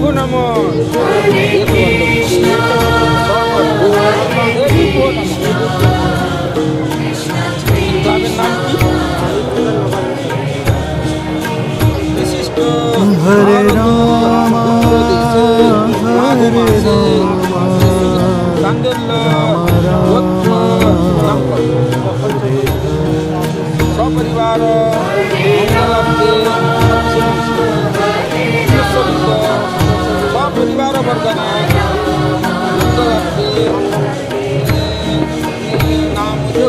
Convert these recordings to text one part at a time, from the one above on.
గుణము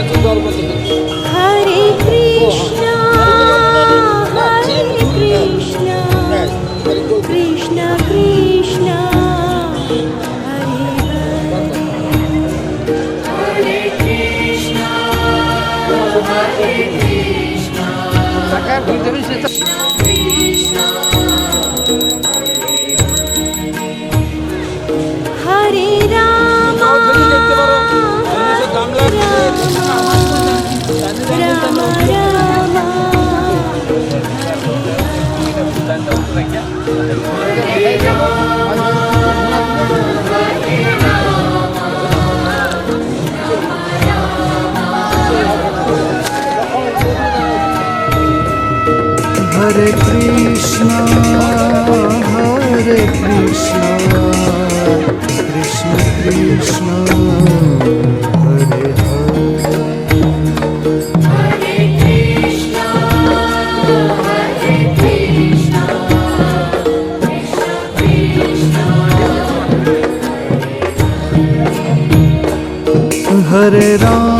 Metin dolması. हरे राम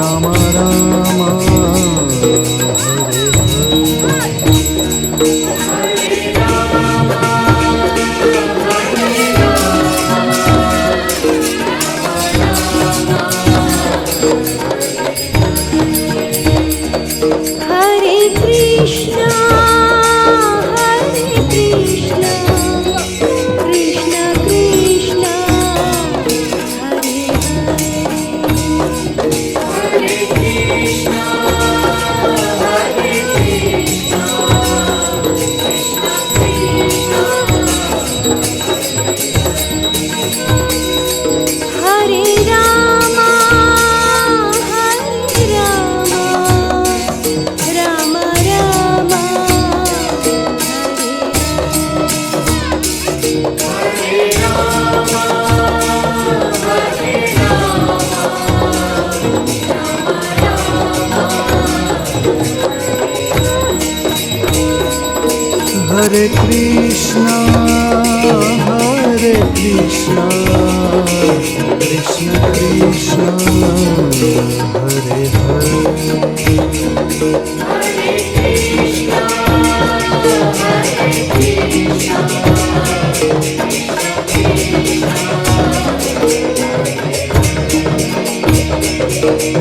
ராமா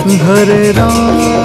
घर Ram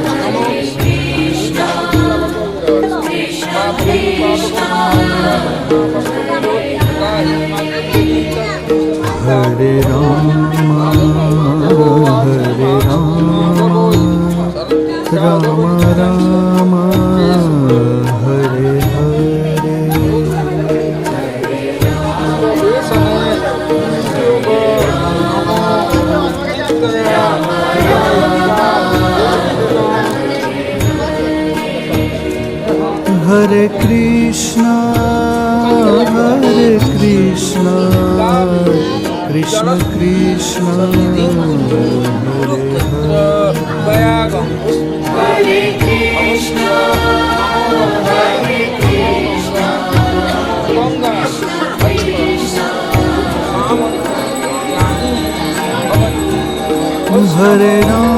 Krishna Krishna Hare Krishna Hare Krishna Hare Krishna Hare Krishna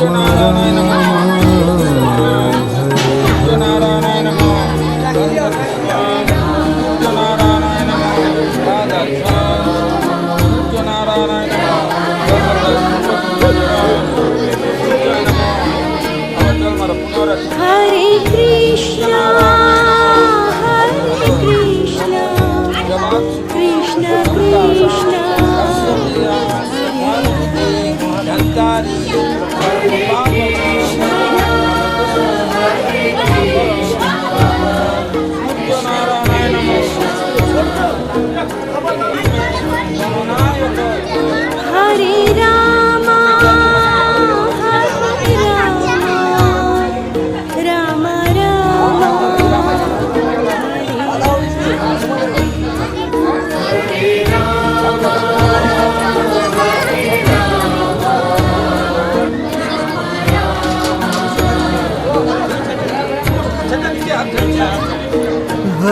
Allah'ın adını